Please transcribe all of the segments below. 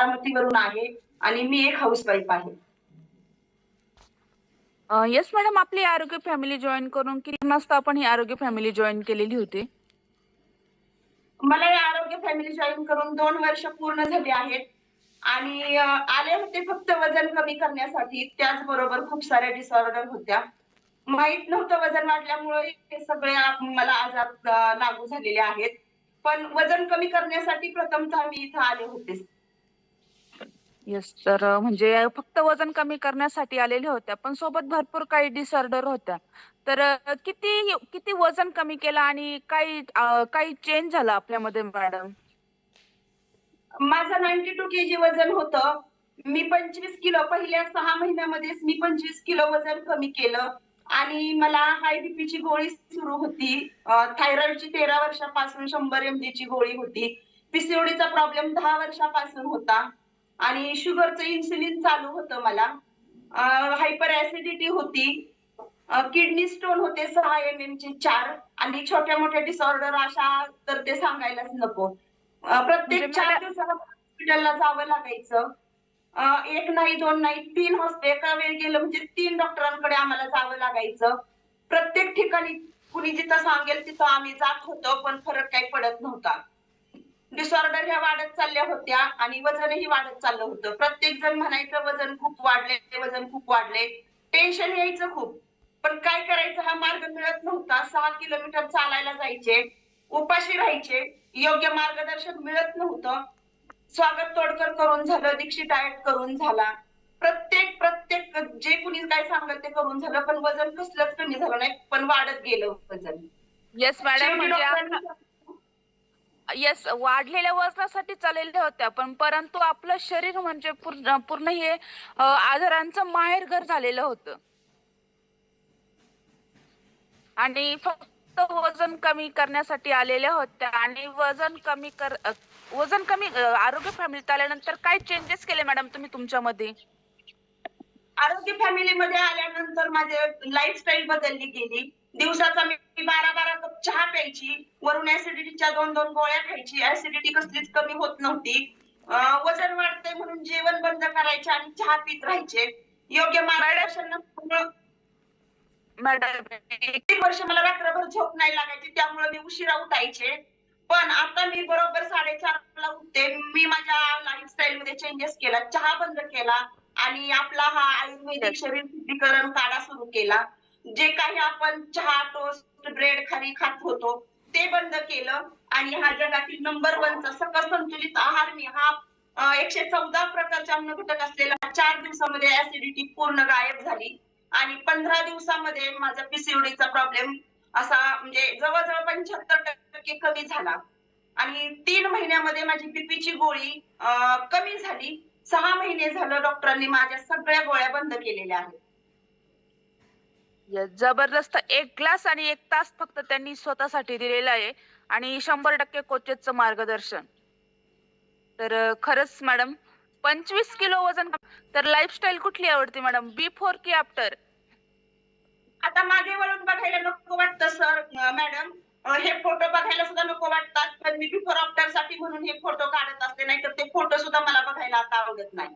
बारामतीवरून आहे आणि मी एक हाऊसवाईफ आहे. येस मॅडम आपली आरोग्य फॅमिली जॉईन करून किती नसता आपण ही आरोग्य फॅमिली जॉईन केलेली होती? मला या आरोग्य फॅमिली जॉईन करून दोन वर्ष पूर्ण झाली आहेत. आणि अ, आले होते फक्त वजन कमी करण्यासाठी. त्याचबरोबर खूप साऱ्या डिसऑर्डर होत्या. माहीत नव्हतं वजन वाढल्यामुळे हे सगळे आप- मला आजार अ, लागू झालेले आहेत. पण वजन कमी करण्यासाठी प्रथमतः मी इथं आले होते. येस तर म्हणजे फक्त वजन कमी करण्यासाठी आलेल्या होत्या पण सोबत भरपूर काही डिसऑर्डर होत्या. तर किती किती वजन कमी केलं आणि काही काही चेंज झालं आपल्यामध्ये मॅडम माझं नाईन्टी टू के जी वजन होतं. मी पंचवीस किलो पहिल्या सहा महिन्यामध्येच मी पंचवीस किलो वजन कमी केलं. आणि मला हाय बीपीची गोळी सुरू होती. थायरॉइडची तेरा वर्षापासून शंभर एमजीची ची गोळी होती. पीसीओडीचा प्रॉब्लेम दहा वर्षापासून होता. आणि शुगरचं इन्सुलिन चालू होतं मला. हायपर ऍसिडिटी होती. किडनी स्टोन होते सहा एम एम चे चार. आणि छोट्या मोठ्या डिसऑर्डर अशा तर ते सांगायलाच नको. प्रत्येक म्हणजे चार दिवसाला हॉस्पिटलला जावं लागायचं. एक नाही दोन नाही तीन हॉस्पिटल एका वेळी गेलं म्हणजे तीन डॉक्टरांकडे आम्हाला जावं लागायचं. प्रत्येक ठिकाणी कुणी जिथं सांगेल तिथं आम्ही जात होतो पण फरक काही पडत नव्हता. डिसऑर्डर ह्या वाढत चालल्या होत्या आणि वजनही वाढत चाललं होतं. प्रत्येक जण म्हणायचं वजन खूप वाढले वजन खूप वाढले. टेन्शन यायचं खूप. पण काय करायचं? हा मार्ग मिळत नव्हता. सहा किलोमीटर चालायला जायचे उपाशी राहायचे. योग्य मार्गदर्शन मिळत नव्हतं. स्वागत तोडकर करून झालं दीक्षित डाएट करून झाला. प्रत्येक प्रत्येक जे कुणी काय सांगत ते करून झालं पण वजन कसलंच कमी झालं नाही पण वाढत गेलं वजन. येस मॅडम म्हणजे येस वाढलेल्या वजनासाठी चाललेल्या होत्या पण परंतु आपलं शरीर म्हणजे पूर्ण पूर्ण हे आजारांचं माहेरघर झालेलं होतं. आणि फक्त वजन कमी करण्यासाठी आलेल्या होत्या आणि वजन कमी कर वजन कमी आरोग्य फॅमिलीत आल्यानंतर काय चेंजेस केले मॅडम तुम्ही तुमच्यामध्ये? आरोग्य फॅमिलीमध्ये आल्यानंतर माझे लाईफस्टाईल बदलली गेली. दिवसाचा मी बारा बारा कप चहा प्यायची. वरून ऍसिडिटीच्या दोन दोन गोळ्या खायची. ऍसिडिटी कसलीच कमी होत नव्हती. वजन वाढतंय म्हणून जेवण बंद करायचे आणि चहा पित राहायचे. योग्य मार्गदर्शन तीन वर्ष मला रात्रभर झोप नाही लागायची त्यामुळे मी उशिरा उठायचे. पण आता मी बरोबर साडेचारला उठते. मी माझ्या लाईफस्टाईल मध्ये चेंजेस केला. चहा बंद केला आणि आपला हा आयुर्वेदिक शरीर शुद्धीकरण काढा सुरू केला. जे काही आपण चहा टोस्ट ब्रेड खारी खात होतो ते बंद केलं. आणि हा जगातील नंबर वनचा सकस संतुलित आहार मी हा एकशे चौदा प्रकारचे अन्न घटक असलेला चार दिवसामध्ये ऍसिडिटी पूर्ण गायब झाली. आणि पंधरा दिवसामध्ये माझा पीसीओडीचा प्रॉब्लेम असा म्हणजे जवळजवळ पंच्याहत्तर टक्के कमी झाला. आणि तीन महिन्यामध्ये माझी बीपीची गोळी अं, कमी झाली. सहा महिने झालं डॉक्टरांनी माझ्या सगळ्या गोळ्या बंद केलेल्या आहेत. जबरदस्त एक ग्लास आणि एक तास फक्त त्यांनी स्वतःसाठी दिलेला आहे. आणि शंभर टक्के कोचेसचं मार्गदर्शन. तर खरंच मॅडम पंचवीस किलो वजन तर लाईफस्टाईल कुठली आवडते मॅडम? बिफोर की आफ्टर आता मागे वळून बघायला नको वाटतं सर मॅडम. हे फोटो बघायला सुद्धा नको वाटतात. पण मी बिफोर आफ्टरसाठी म्हणून हे फोटो काढत असते. नाही तर ते फोटो सुद्धा मला बघायला आता आवडत नाही.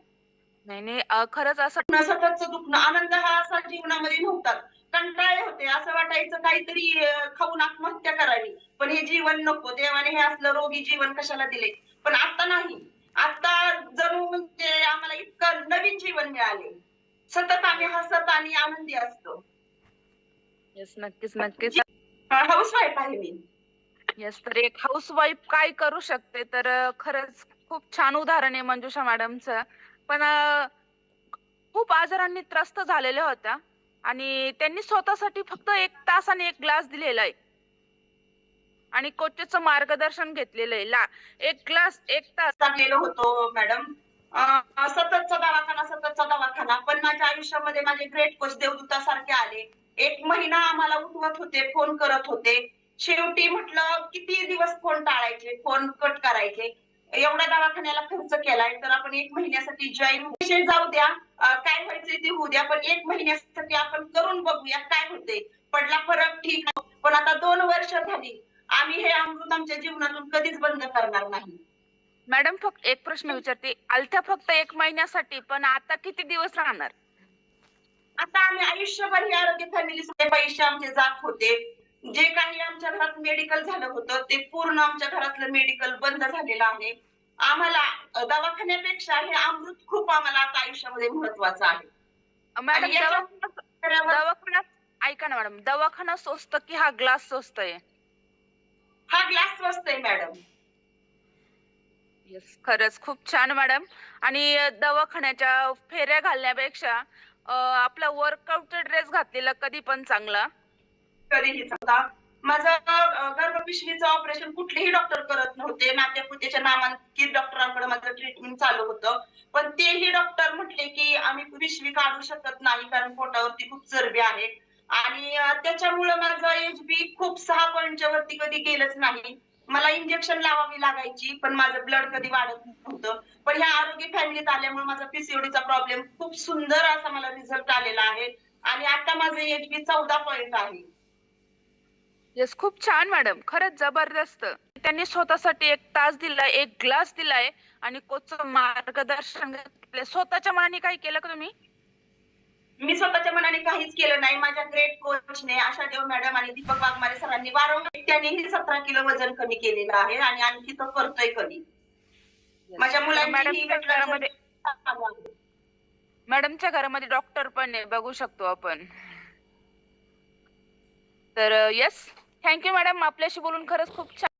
नाही नाही खरंच असं सततचं दुखणं आनंद हा असा जीवनामध्ये नव्हता कंटाळे होते असं वाटायचं काहीतरी खाऊन आत्महत्या करावी. पण हे जीवन नको देवाने हे असलं रोगी जीवन कशाला दिले? पण आता नाही. आता जणू म्हणजे आम्हाला इतकं नवीन जीवन मिळाले. सतत आम्ही हसत आणि आनंदी असतो. येस नक्कीच नक्कीच. हाऊस वाईफ आहे मी. येस तर एक हाऊस वाईफ काय करू शकते? तर अं, खरंच खूप छान उदाहरण आहे मंजुषा मॅडमचं. पण खूप आजारांनी त्रस्त झालेल्या होत्या आणि त्यांनी स्वतःसाठी फक्त एक तास आणि एक ग्लास दिलेला आहे. आणि कोचेचं मार्गदर्शन घेतलेलं आहे. ला एक ग्लास एक तास. गेलो होतो मॅडम. सततचा दवाखाना सततचा दवाखाना. पण माझ्या आयुष्यामध्ये माझे ग्रेट कोच देवदूतासारखे आले. एक महिना आम्हाला उठवत होते फोन करत होते. शेवटी म्हटलं किती दिवस फोन टाळायचे फोन कट करायचे. एवढ्या दवाखान्याला खर्च केलाय तर आपण एक महिन्यासाठी जॉईन विषय जाऊ द्या. काय व्हायचंय ते होऊ द्या पण एक महिन्यासाठी आपण करून बघूया काय होते पडला फरक ठीक. पण आता दोन वर्ष झाली. आम्ही हे अमृत आमच्या जीवनातून कधीच बंद करणार नाही. मॅडम फक्त एक प्रश्न विचारते. आलत्या फक्त एक महिन्यासाठी पण आता किती दिवस राहणार? आता आम्ही आयुष्यभर ही आरोग्य फॅमिलीचे पैसे आमचे जात होते. जे काही आमच्या घरात मेडिकल झालं होतं ते पूर्ण आमच्या घरातलं मेडिकल बंद झालेलं आहे. आम्हाला दवाखान्यापेक्षा हे अमृत खूप आम्हाला आता आयुष्यामध्ये महत्वाचं आहे. मॅडम दवाखाना ऐका ना मॅडम. दवाखाना स्वस्त की हा ग्लास स्वस्त आहे? हा ग्लास स्वस्त आहे मॅडम. येस खरंच खूप छान मॅडम. आणि दवाखान्याच्या फेऱ्या घालण्यापेक्षा आपला वर्कआउट ड्रेस घातलेला कधी पण चांगला. कधीही समजा माझं गर्भपिशवीचं ऑपरेशन कुठलेही डॉक्टर करत नव्हते. नात्यापुत्याच्या नामांकित डॉक्टरांकडे माझं ट्रीटमेंट चालू होतं. पण तेही डॉक्टर म्हटले की आम्ही पिशवी काढू शकत नाही कारण पोटावरती खूप चरबी आहे. आणि त्याच्यामुळे माझं एच बी खूप सहा पॉईंटच्या वरती कधी गेलंच नाही. मला इंजेक्शन लावावी लागायची पण माझं ब्लड कधी वाढत नव्हतं. पण ह्या आरोग्य फॅमिलीत आल्यामुळे माझा पीसीओडीचा प्रॉब्लेम खूप सुंदर असा मला रिझल्ट आलेला आहे. आणि आता माझं एच बी चौदा पॉईंट आहे. येस खूप छान मॅडम खरंच जबरदस्त. त्यांनी स्वतःसाठी एक तास दिलाय एक ग्लास दिलाय आणि कोचचं मार्गदर्शन घेतलंय. स्वतःच्या मनाने काही केलं का तुम्ही? मी स्वतःच्या मनाने काहीच केलं नाही. माझ्या ग्रेट कोचने आशा देव मॅडम आणि दीपक वाघमारे सरांनी वारंवार त्यांनीही सतरा किलो वजन कमी केलेलं आहे आणि आणखी तो करतोय कमी. माझ्या मुलांची मॅडमच्या घरामध्ये मॅडमच्या घरामध्ये डॉक्टर पण आहे बघू शकतो आपण. तर येस थँक्यू मॅडम आपल्याशी बोलून खरंच खूप छान